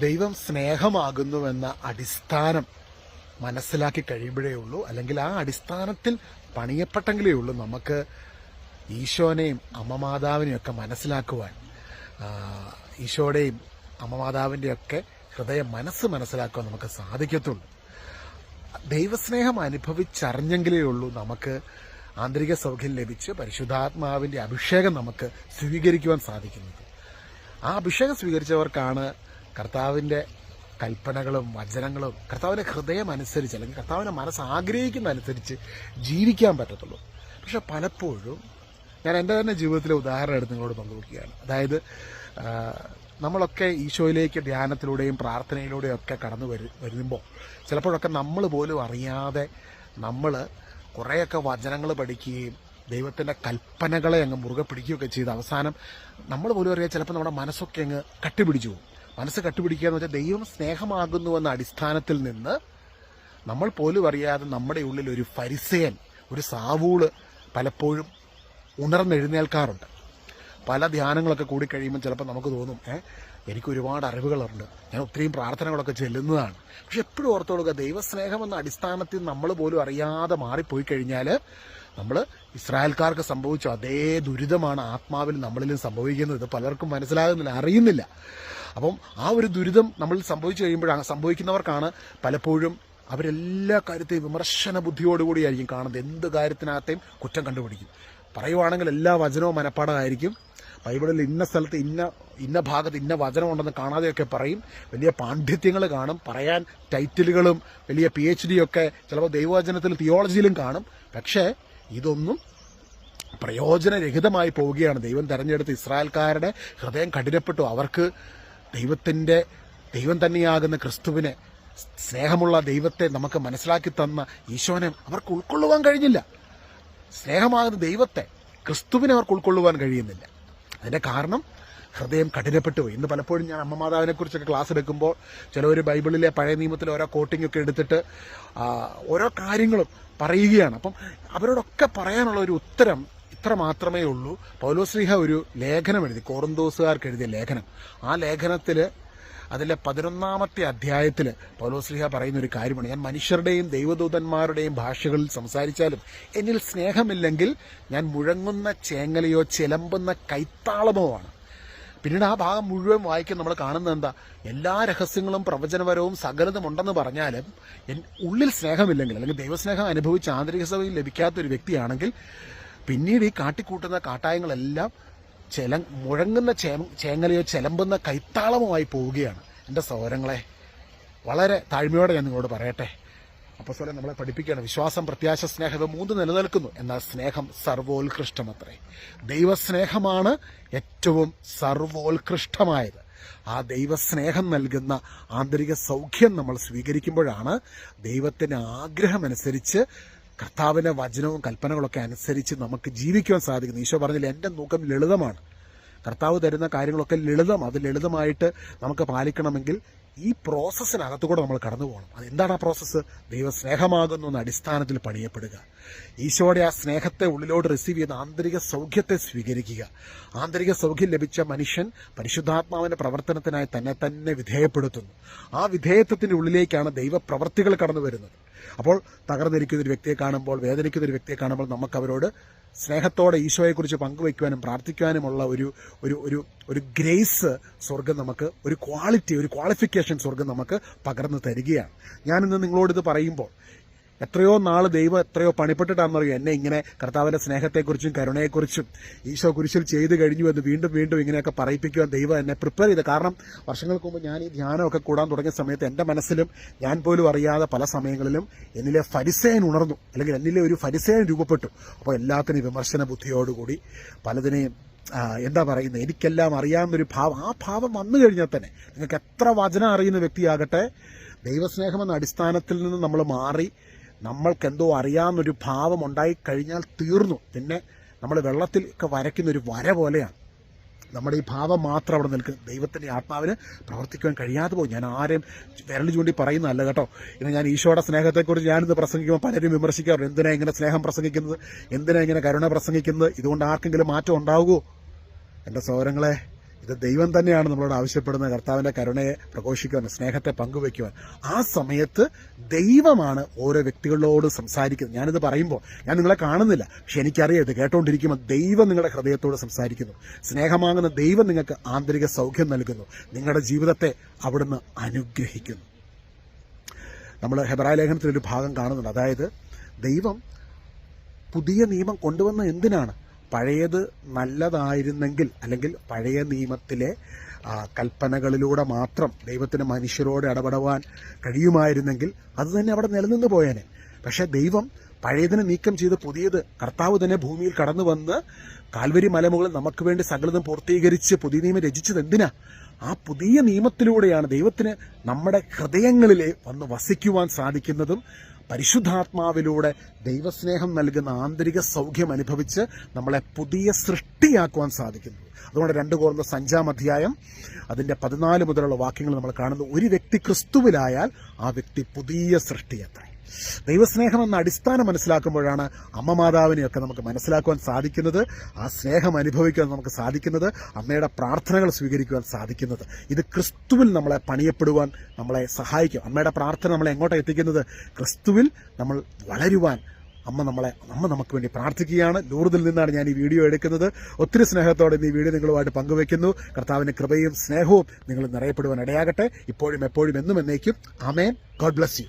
ദൈവം സ്നേഹമാകുന്നുവെന്ന അടിസ്ഥാനം മനസ്സിലാക്കി കഴിയുമ്പോഴേ ഉള്ളൂ. അല്ലെങ്കിൽ ആ അടിസ്ഥാനത്തിൽ പണിയപ്പെട്ടെങ്കിലേ ഉള്ളൂ നമുക്ക് ഈശോനെയും അമ്മമാതാവിനെയും ഒക്കെ മനസ്സിലാക്കുവാൻ. ഈശോയുടെയും അമ്മമാതാവിന്റെയൊക്കെ ഹൃദയം മനസ്സ് മനസ്സിലാക്കുവാൻ നമുക്ക് സാധിക്കത്തുള്ളൂ. ദൈവസ്നേഹം അനുഭവിച്ചറിഞ്ഞെങ്കിലേ ഉള്ളൂ നമുക്ക് ആന്തരിക സൗഖ്യം ലഭിച്ച് പരിശുദ്ധാത്മാവിന്റെ അഭിഷേകം നമുക്ക് സ്വീകരിക്കുവാൻ സാധിക്കുന്നത്. ആ അഭിഷേകം സ്വീകരിച്ചവർക്കാണ് കർത്താവിന്റെ കൽപ്പനകളും വചനങ്ങളും കർത്താവിന്റെ ഹൃദയം അനുസരിച്ച് അല്ലെങ്കിൽ കർത്താവിന്റെ മനസ്സ് ആഗ്രഹിക്കുന്ന അനുസരിച്ച് ജീവിക്കാൻ പറ്റത്തുള്ളൂ. പക്ഷെ പലപ്പോഴും ഞാൻ എന്റെ തന്നെ ജീവിതത്തിലെ ഉദാഹരണം എടുത്ത് നിങ്ങളോട് പങ്കുവെക്കുകയാണ്. അതായത് നമ്മളൊക്കെ ഈശോയിലേക്ക് ധ്യാനത്തിലൂടെയും പ്രാർത്ഥനയിലൂടെയും ഒക്കെ കടന്നു വരു വരുമ്പോൾ ചിലപ്പോഴൊക്കെ നമ്മൾ പോലും അറിയാതെ നമ്മൾ കുറേയൊക്കെ വചനങ്ങൾ പഠിക്കുകയും ദൈവത്തിന്റെ കൽപ്പനകളെ അങ്ങ് മുറുകെ പിടിക്കുകയൊക്കെ ചെയ്ത് അവസാനം നമ്മൾ പോലും അറിയാം ചിലപ്പോൾ നമ്മുടെ മനസ്സൊക്കെ അങ്ങ് കട്ടിപിടിച്ചു പോകും. മനസ്സ് കട്ടുപിടിക്കുക എന്ന് വെച്ചാൽ ദൈവം സ്നേഹമാകുന്നു എന്ന അടിസ്ഥാനത്തിൽ നിന്ന് നമ്മൾ പോലും അറിയാതെ നമ്മുടെ ഉള്ളിൽ ഒരു ഫരിസയൻ ഒരു സാവൂൾ പലപ്പോഴും ഉണർന്നെഴുന്നേൽക്കാറുണ്ട്. പല ധ്യാനങ്ങളൊക്കെ കൂടി കഴിയുമ്പോൾ ചിലപ്പോൾ നമുക്ക് തോന്നും ഏഹ് എനിക്ക് ഒരുപാട് അറിവുകളുണ്ട്. ഞാൻ ഒത്തിരിയും പ്രാർത്ഥനകളൊക്കെ ചെല്ലുന്നതാണ്. പക്ഷെ എപ്പോഴും ഓർത്തോളുക ദൈവസ്നേഹം എന്ന അടിസ്ഥാനത്തിൽ നമ്മൾ പോലും അറിയാതെ മാറിപ്പോയി കഴിഞ്ഞാൽ നമ്മൾ ഇസ്രായേൽക്കാർക്ക് സംഭവിച്ച അതേ ദുരിതമാണ് ആത്മാവിൽ നമ്മളിലും സംഭവിക്കുന്നത്. പലർക്കും മനസ്സിലാകുന്നില്ല അറിയുന്നില്ല. അപ്പം ആ ഒരു ദുരിതം നമ്മൾ സംഭവിച്ചു കഴിയുമ്പോഴാണ് സംഭവിക്കുന്നവർക്കാണ് പലപ്പോഴും അവരെല്ലാ കാര്യത്തെയും വിമർശന ബുദ്ധിയോടുകൂടിയായിരിക്കും കാണുന്നത്. എന്ത് കാര്യത്തിനകത്തെയും കുറ്റം കണ്ടുപിടിക്കും. പറയുവാണെങ്കിൽ എല്ലാ വചനവും മനപ്പാടമായിരിക്കും. ബൈബിളിൽ ഇന്ന സ്ഥലത്ത് ഇന്ന ഇന്ന ഭാഗത്ത് ഇന്ന വചനമുണ്ടെന്ന് കാണാതെയൊക്കെ പറയും. വലിയ പാണ്ഡിത്യങ്ങൾ കാണും. പറയാൻ ടൈറ്റിലുകളും വലിയ പി എച്ച് ഡി ഒക്കെ ചിലപ്പോൾ ദൈവവചനത്തിൽ തിയോളജിയിലും കാണും. പക്ഷേ ഇതൊന്നും പ്രയോജനരഹിതമായി പോവുകയാണ്. ദൈവം തെരഞ്ഞെടുത്ത് ഇസ്രായേൽക്കാരുടെ ഹൃദയം കഠിനപ്പെട്ടു. അവർക്ക് ദൈവത്തിന്റെ ദൈവം തന്നെയാകുന്ന ക്രിസ്തുവിനെ സ്നേഹമുള്ള ദൈവത്തെ നമുക്ക് മനസ്സിലാക്കി തന്ന ഈശോനെ അവർക്ക് ഉൾക്കൊള്ളുവാൻ കഴിഞ്ഞില്ല. സ്നേഹമാകുന്ന ദൈവത്തെ ക്രിസ്തുവിനെ അവർക്ക് ഉൾക്കൊള്ളുവാൻ കഴിയുന്നില്ല. അതിന്റെ കാരണം ഹൃദയം കഠിനപ്പെട്ടു പോയി. ഇന്ന് പലപ്പോഴും ഞാൻ അമ്മമാതാവിനെ കുറിച്ചൊക്കെ ക്ലാസ് എടുക്കുമ്പോൾ ചിലവർ ബൈബിളിലെ പഴയ നിയമത്തിലെ ഓരോ കോട്ടിംഗ് ഒക്കെ എടുത്തിട്ട് ഓരോ കാര്യങ്ങളും പറയുകയാണ്. അപ്പം അവരോടൊക്കെ പറയാനുള്ള ഒരു ഉത്തരം ഇത്ര മാത്രമേ ഉള്ളൂ. പൗലോശ്രീഹ ഒരു ലേഖനം എഴുതി കോറന്തോസുകാർക്ക് എഴുതിയ ലേഖനം. ആ ലേഖനത്തിൽ അതിലെ പതിനൊന്നാമത്തെ അധ്യായത്തിൽ പൗലോസ്ലിഹ പറയുന്ന ഒരു കാര്യമാണ്. ഞാൻ മനുഷ്യരുടെയും ദൈവദൂതന്മാരുടെയും ഭാഷകളിൽ സംസാരിച്ചാലും എന്നിൽ സ്നേഹമില്ലെങ്കിൽ ഞാൻ മുഴങ്ങുന്ന ചേങ്ങലയോ ചിലമ്പുന്ന കൈത്താളമോ ആണ്. പിന്നീട് ആ ഭാഗം മുഴുവൻ വായിക്കാൻ നമ്മൾ കാണുന്നത് എന്താ? എല്ലാ രഹസ്യങ്ങളും പ്രവചനപരവും സകലതും ഉണ്ടെന്ന് പറഞ്ഞാലും ഉള്ളിൽ സ്നേഹമില്ലെങ്കിൽ അല്ലെങ്കിൽ ദൈവസ്നേഹം അനുഭവിച്ച് ആന്തരിക സഭയിൽ ലഭിക്കാത്ത ഒരു വ്യക്തിയാണെങ്കിൽ പിന്നീട് ഈ കാട്ടിക്കൂട്ടുന്ന കാട്ടായങ്ങളെല്ലാം ചെല മുഴങ്ങുന്ന ചേ- ചേങ്ങലയോ ചെലമ്പുന്ന ആയി പോവുകയാണ് എന്റെ സൗരങ്ങളെ വളരെ താഴ്മയോടെ ഞാൻ നിങ്ങളോട് പറയട്ടെ. അപ്പോൾ സ്വലം നമ്മളെ പഠിപ്പിക്കുകയാണ്. വിശ്വാസം പ്രത്യാശ സ്നേഹം മൂന്ന് നിലനിൽക്കുന്നു. എന്നാൽ സ്നേഹം സർവോത്കൃഷ്ടമത്രേ. ദൈവസ്നേഹമാണ് ഏറ്റവും സർവോത്കൃഷ്ടമായത്. ആ ദൈവസ്നേഹം നൽകുന്ന ആന്തരിക സൗഖ്യം നമ്മൾ സ്വീകരിക്കുമ്പോഴാണ് ദൈവത്തിന് ആഗ്രഹമനുസരിച്ച് കർത്താവിന്റെ വചനവും കൽപ്പനകളൊക്കെ അനുസരിച്ച് നമുക്ക് ജീവിക്കുവാൻ സാധിക്കുന്നു. ഈശോ പറഞ്ഞില്ല എന്റെ നോക്കം ലളിതമാണ്. കർത്താവ് തരുന്ന കാര്യങ്ങളൊക്കെ ലളിതം. അത് ലളിതമായിട്ട് നമുക്ക് പാലിക്കണമെങ്കിൽ ഈ പ്രോസസ്സിനകത്തുകൂടെ നമ്മൾ കടന്നു പോകണം. അതെന്താണ് ആ പ്രോസസ്സ്? ദൈവസ്നേഹമാകുന്നു എന്ന അടിസ്ഥാനത്തിൽ പണിയപ്പെടുക. ഈശോയുടെ ആ സ്നേഹത്തെ ഉള്ളിലോട്ട് റിസീവ് ചെയ്ത് ആന്തരിക സൗഖ്യത്തെ സ്വീകരിക്കുക. ആന്തരിക സൗഖ്യം ലഭിച്ച മനുഷ്യൻ പരിശുദ്ധാത്മാവിന്റെ പ്രവർത്തനത്തിനായി തന്നെ തന്നെ വിധേയപ്പെടുത്തുന്നു. ആ വിധേയത്വത്തിന്റെ ഉള്ളിലേക്കാണ് ദൈവപ്രവർത്തികൾ കടന്നു വരുന്നത് അപ്പോൾ തകർന്നിരിക്കുന്ന ഒരു വ്യക്തിയെ കാണുമ്പോൾ വേദനിക്കുന്ന ഒരു വ്യക്തിയെ കാണുമ്പോൾ നമുക്ക് അവരോട് സ്നേഹത്തോടെ ഈശോയെക്കുറിച്ച് പങ്കുവയ്ക്കുവാനും പ്രാർത്ഥിക്കുവാനുമുള്ള ഒരു ഒരു ഒരു ഒരു ഗ്രേസ് സ്വർഗം നമുക്ക് ഒരു ക്വാളിറ്റി ഒരു ക്വാളിഫിക്കേഷൻ സ്വർഗം നമുക്ക് പകർന്നു തരികയാണ്. ഞാനിന്ന് നിങ്ങളോട് ഇത് പറയുമ്പോൾ എത്രയോ നാൾ ദൈവം എത്രയോ പണിപ്പെട്ടിട്ടാണെന്നറിയോ. എന്നെ ഇങ്ങനെ കർത്താവിന്റെ സ്നേഹത്തെക്കുറിച്ചും കരുണയെക്കുറിച്ചും ഈശോ കുരിശിൽ ചെയ്തു കഴിഞ്ഞു എന്ന് വീണ്ടും വീണ്ടും ഇങ്ങനെയൊക്കെ പറയിപ്പിക്കുവാൻ ദൈവം എന്നെ പ്രിപ്പയർ ചെയ്ത്. കാരണം വർഷങ്ങൾക്ക് മുമ്പ് ഞാൻ ഈ ധ്യാനമൊക്കെ കൂടാൻ തുടങ്ങിയ സമയത്ത് എന്റെ മനസ്സിലും ഞാൻ പോലും അറിയാതെ പല സമയങ്ങളിലും എന്നിലെ ഫരിസേൻ ഉണർന്നു. അല്ലെങ്കിൽ എന്നിലെ ഒരു ഫരിസേൻ രൂപപ്പെട്ടു. അപ്പോൾ എല്ലാത്തിനും വിമർശന ബുദ്ധിയോടുകൂടി പലതിനെയും എന്താ പറയുന്നത്? എനിക്കെല്ലാം അറിയാവുന്നൊരു ഭാവം. ആ ഭാവം വന്നു കഴിഞ്ഞാൽ തന്നെ നിങ്ങൾക്ക് എത്ര വചനം അറിയുന്ന വ്യക്തിയാകട്ടെ ദൈവസ്നേഹം എന്ന അടിസ്ഥാനത്തിൽ നിന്ന് നമ്മൾ മാറി നമ്മൾക്കെന്തോ അറിയാവുന്നൊരു ഭാവം ഉണ്ടായി കഴിഞ്ഞാൽ തീർന്നു. പിന്നെ നമ്മൾ വെള്ളത്തിൽ ഒക്കെ വരയ്ക്കുന്ന ഒരു വര പോലെയാണ്. നമ്മുടെ ഈ ഭാവം മാത്രം അവിടെ നിൽക്കും. ദൈവത്തിന്റെ ആത്മാവിന് പ്രവർത്തിക്കാൻ കഴിയാതെ പോകും. ഞാൻ ആരെയും വിരൽ ചൂണ്ടി പറയുന്നതല്ല കേട്ടോ. ഇന്ന് ഞാൻ ഈശോയുടെ സ്നേഹത്തെക്കുറിച്ച് ഞാനിന്ന് പ്രസംഗിക്കുമ്പോൾ പലരും വിമർശിക്കാറുണ്ട്. എന്തിനാ ഇങ്ങനെ സ്നേഹം പ്രസംഗിക്കുന്നത്? എന്തിനാ ഇങ്ങനെ കരുണ പ്രസംഗിക്കുന്നത്? ഇതുകൊണ്ട് ആർക്കെങ്കിലും മാറ്റം ഉണ്ടാവുമോ? എന്റെ സഹോദരങ്ങളെ ഇത് ദൈവം തന്നെയാണ് നമ്മളോട് ആവശ്യപ്പെടുന്നത്. കർത്താവിന്റെ കരുണയെ പ്രഘോഷിക്കുവാൻ സ്നേഹത്തെ പങ്കുവെക്കുവാൻ ആ സമയത്ത് ദൈവമാണ് ഓരോ വ്യക്തികളോട് സംസാരിക്കുന്നത്. ഞാനിത് പറയുമ്പോൾ ഞാൻ നിങ്ങളെ കാണുന്നില്ല പക്ഷെ എനിക്കറിയാം ഇത് കേട്ടോണ്ടിരിക്കുമ്പോൾ ദൈവം നിങ്ങളുടെ ഹൃദയത്തോട് സംസാരിക്കുന്നു. സ്നേഹമാകുന്ന ദൈവം നിങ്ങൾക്ക് ആന്തരിക സൗഖ്യം നൽകുന്നു. നിങ്ങളുടെ ജീവിതത്തെ അവിടുന്ന് അനുഗ്രഹിക്കുന്നു. നമ്മൾ ഹെബ്രായ ലേഖനത്തിൽ ഒരു ഭാഗം കാണുന്നുണ്ട്. അതായത് ദൈവം പുതിയ നിയമം കൊണ്ടുവന്ന എന്തിനാണ്? പഴയത് നല്ലതായിരുന്നെങ്കിൽ അല്ലെങ്കിൽ പഴയ നിയമത്തിലെ കൽപ്പനകളിലൂടെ മാത്രം ദൈവത്തിന് മനുഷ്യരോട് ഇടപെടുവാൻ കഴിയുമായിരുന്നെങ്കിൽ അത് തന്നെ അവിടെ നിലനിന്ന് പോയേനെ. പക്ഷെ ദൈവം പഴയതിനെ നീക്കം ചെയ്ത് പുതിയത് കർത്താവ് തന്നെ ഭൂമിയിൽ കടന്നു വന്ന് കാൽവരി മലമുകളിൽ നമുക്ക് വേണ്ടി സകലതും പൂർത്തീകരിച്ച് പുതിയ നിയമം രചിച്ചത് എന്തിനാ? ആ പുതിയ നിയമത്തിലൂടെയാണ് ദൈവത്തിന് നമ്മുടെ ഹൃദയങ്ങളിലെ വന്ന് വസിക്കുവാൻ സാധിക്കുന്നതും പരിശുദ്ധാത്മാവിലൂടെ ദൈവസ്നേഹം നൽകുന്ന ആന്തരിക സൗഖ്യം അനുഭവിച്ച് നമ്മളെ പുതിയ സൃഷ്ടിയാക്കുവാൻ സാധിക്കുന്നു. അതുകൊണ്ട് രണ്ട് കോർന്ന അഞ്ചാം അധ്യായം അതിന്റെ പതിനാല് മുതലുള്ള വാക്യങ്ങൾ നമ്മൾ കാണുന്നു. ഒരു വ്യക്തി ക്രിസ്തുവിലായാൽ ആ വ്യക്തി പുതിയ സൃഷ്ടിയത്രേ. ദൈവസ്നേഹം എന്ന അടിസ്ഥാനം മനസ്സിലാക്കുമ്പോഴാണ് അമ്മ മാതാവിനെയൊക്കെ നമുക്ക് മനസ്സിലാക്കുവാൻ സാധിക്കുന്നത്. ആ സ്നേഹം അനുഭവിക്കാൻ നമുക്ക് സാധിക്കുന്നത്. അമ്മയുടെ പ്രാർത്ഥനകൾ സ്വീകരിക്കുവാൻ സാധിക്കുന്നത്. ഇത് ക്രിസ്തുവിൽ നമ്മളെ പണിയപ്പെടുവാൻ നമ്മളെ സഹായിക്കും. അമ്മയുടെ പ്രാർത്ഥന നമ്മളെ എങ്ങോട്ടാണ് എത്തിക്കുന്നത്? ക്രിസ്തുവിൽ നമ്മൾ വളരുവാൻ അമ്മ നമ്മളെ അമ്മ നമുക്ക് വേണ്ടി പ്രാർത്ഥിക്കുകയാണ്. ലൂർദിൽ നിന്നാണ് ഞാൻ ഈ വീഡിയോ എടുക്കുന്നത്. ഒത്തിരി സ്നേഹത്തോടെ ഈ വീഡിയോ നിങ്ങളുമായിട്ട് പങ്കുവെക്കുന്നു. കർത്താവിന്റെ കൃപയും സ്നേഹവും നിങ്ങൾ നിറയപ്പെടുവാൻ ഇടയാകട്ടെ. ഇപ്പോഴും എപ്പോഴും എന്നും എന്നേക്കും. ആമേൻ. God bless you.